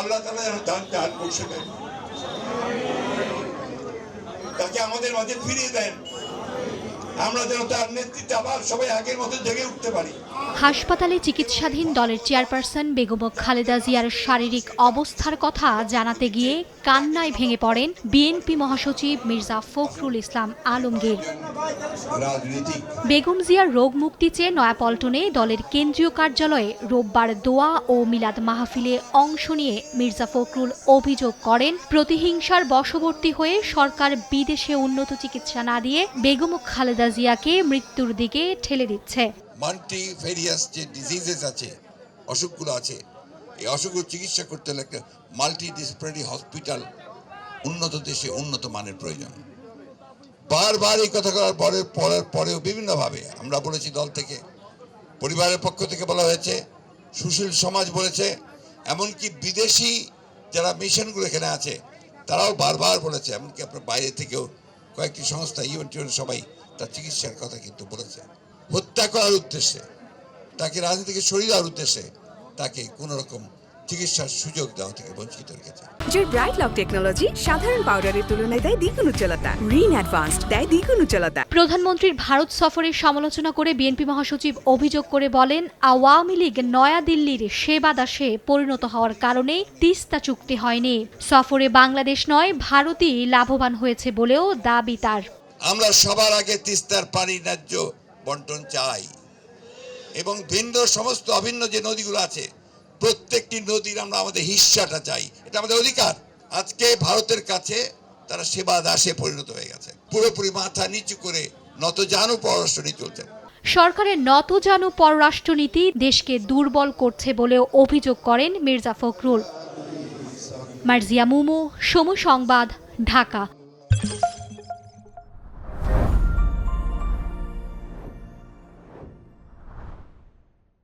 আল্লাহ তালা যেন তার দান বসে দেন। তাকে আমাদের মাঝে ফিরিয়ে দেন। আমরা যেন তার নেতৃত্বে আবার সবাই আগের মতো জেগে উঠতে পারি। হাসপাতালে চিকিৎসাধীন দলের চেয়ারপারসন বেগম খালেদা জিয়ার শারীরিক অবস্থার কথা জানাতে গিয়ে কান্নায় ভেঙে পড়েন বিএনপি মহাসচিব মির্জা ফখরুল ইসলাম আলমগীর। বেগম জিয়ার রোগ মুক্তি চেয়ে নয়াপল্টনে দলের কেন্দ্রীয় কার্যালয়ে রোববার দোয়া ও মিলাদ মাহফিলে অংশ নিয়ে মির্জা ফখরুল অভিযোগ করেন, প্রতিহিংসার বশবর্তী হয়ে সরকার বিদেশে উন্নত চিকিৎসা না দিয়ে বেগম খালেদা জিয়াকে মৃত্যুর দিকে ঠেলে দিচ্ছে। মাল্টিফেরিয়াস যে ডিজিজেস আছে, অসুখগুলো আছে, এই অসুখগুলো চিকিৎসা করতে হলে একটা মাল্টি হসপিটাল উন্নত দেশে উন্নত মানের প্রয়োজন। বারবার এই কথা করার পরে পরের পরেও বিভিন্নভাবে আমরা বলেছি দল থেকে, পরিবারের পক্ষ থেকে বলা হয়েছে, সুশীল সমাজ বলেছে, এমনকি বিদেশি যারা মিশনগুলো এখানে আছে, তারাও বারবার বলেছে, এমনকি আপনার বাইরে থেকেও কয়েকটি সংস্থা ইভেন্ট সবাই তার চিকিৎসার কথা কিন্তু বলেছে। হত্যা করার উদ্দেশ্যে তাকে রাজনীতি থেকে সরিয়ে দেওয়ার উদ্দেশ্যে তাকে কোনো রকম চিকিৎসার সুযোগ দেওয়া থেকে বঞ্চিত রেখেছে। ব্রাইট লক টেকনোলজি সাধারণ পাউডারের তুলনায় দেয় দ্বিগুণ উজ্জ্বলতা। রিন অ্যাডভান্সড দেয় দ্বিগুণ উজ্জ্বলতা। প্রধানমন্ত্রীর ভারত সফরের সমালোচনা করে বিএনপি মহাসচিব অভিযোগ করে বলেন আওয়ামী লীগ নয়াদিল্লির সেবা দাসে পরিণত হওয়ার কারণে তিস্তা চুক্তি হয়নি। সফরে বাংলাদেশ নয় ভারতই লাভবান হয়েছে বলেও দাবি তার। আমরা সবার আগে তিস্তার পানি ন্যায্য বন্টন চাই। এবং ভিন্ন সমস্ত অভিন্ন যে নদীগুলো আছে, প্রত্যেকটি নদীর আমরা আমাদের হিস্সাটা চাই। এটা আমাদের অধিকার। আজকে ভারতের কাছে তারা সেবা দাসে পরিণত হয়ে গেছে। পুরোপুরি মাথা নিচু করে নতজানু পররাষ্ট্র নীতি চলছে। সরকারের নত নতজানু পররাষ্ট্রনীতি দেশকে দুর্বল করছে বলেও অভিযোগ করেন মির্জা ফখরুল। মার্জিয়া মুমু, সমু সংবাদ, ঢাকা।